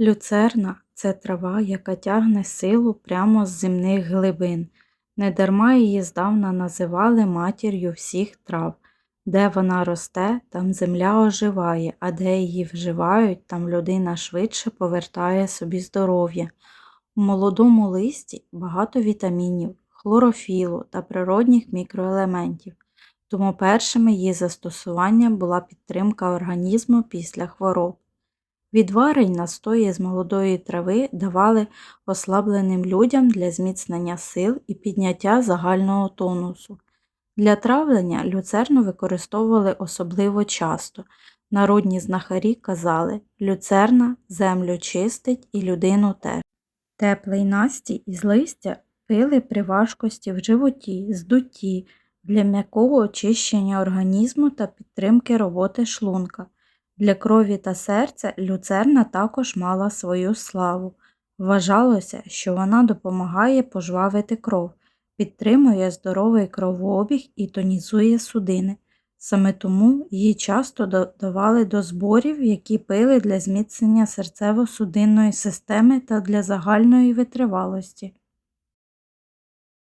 Люцерна це трава, яка тягне силу прямо з земних глибин. Недарма її здавна називали матір'ю всіх трав. Де вона росте, там земля оживає, а де її вживають, там людина швидше повертає собі здоров'я. У молодому листі багато вітамінів, хлорофілу та природних мікроелементів, тому першими її застосуванням була підтримка організму після хвороб. Відвари й настої з молодої трави давали ослабленим людям для зміцнення сил і підняття загального тонусу. Для травлення люцерну використовували особливо часто. Народні знахарі казали люцерна землю чистить і людину теж. Теплий настій із листя пили при важкості в животі, здутті, для м'якого очищення організму та підтримки роботи шлунка. Для крові та серця люцерна також мала свою славу. Вважалося, що вона допомагає пожвавити кров, підтримує здоровий кровообіг і тонізує судини. Саме тому її часто додавали до зборів, які пили для зміцнення серцево-судинної системи та для загальної витривалості.